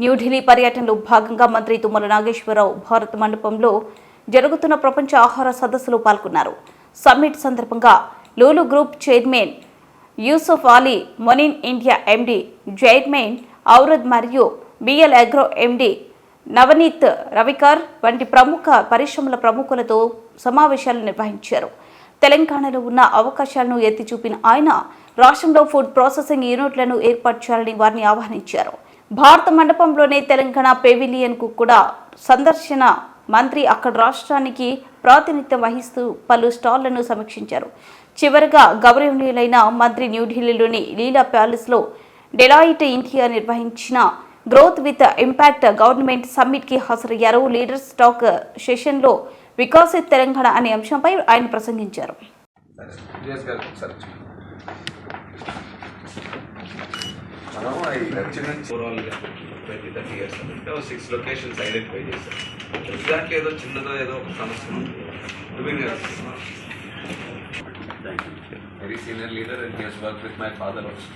న్యూఢిల్లీ పర్యటనలో భాగంగా మంత్రి తుమ్మల నాగేశ్వరరావు భారత్ మండపంలో జరుగుతున్న ప్రపంచ ఆహార సదస్సులో పాల్గొన్నారు. సమ్మిట్ సందర్భంగా Lulu group chairman Yusuf Ali Monin India MD chairman ఔరద్ మరియు BL agro MD Navneet Ravikar వంటి ప్రముఖ పరిశ్రమల ప్రముఖులతో సమావేశాలు నిర్వహించారు. తెలంగాణలో ఉన్న అవకాశాలను ఎత్తి చూపిన ఆయన రాష్ట్రంలో ఫుడ్ ప్రాసెసింగ్ యూనిట్లను ఏర్పాటు చేయాలని వారిని ఆహ్వానించారు. భారత మండపంలోనే తెలంగాణ పెవిలియన్కు కూడా సందర్శన. మంత్రి అక్కడ రాష్ట్రానికి ప్రాతినిధ్యం వహిస్తూ పలు స్టాళ్ళను సమీక్షించారు. చివరగా గౌరవనీయులైన మంత్రి న్యూఢిల్లీలోని లీలా ప్యాలెస్లో డెలాయిట్ ఇండియా నిర్వహించిన గ్రోత్ విత్ ఇంపాక్ట్ గవర్నమెంట్ సమ్మిట్కి హాజరయ్యారు. లీడర్స్ టాక్ సెషన్లో వికాసిత్ తెలంగాణ అనే అంశంపై ఆయన ప్రసంగించారు. ఈ లక్ష్యం నుంచి ఓవరాల్గా ట్వంటీ థర్టీ ఇయర్స్ అంటే సిక్స్ లొకేషన్స్ ఐడెంటిఫై చేశారు దాంట్లో ఏదో చిన్నదో ఏదో ఒక సమస్య very senior leader and work with my father also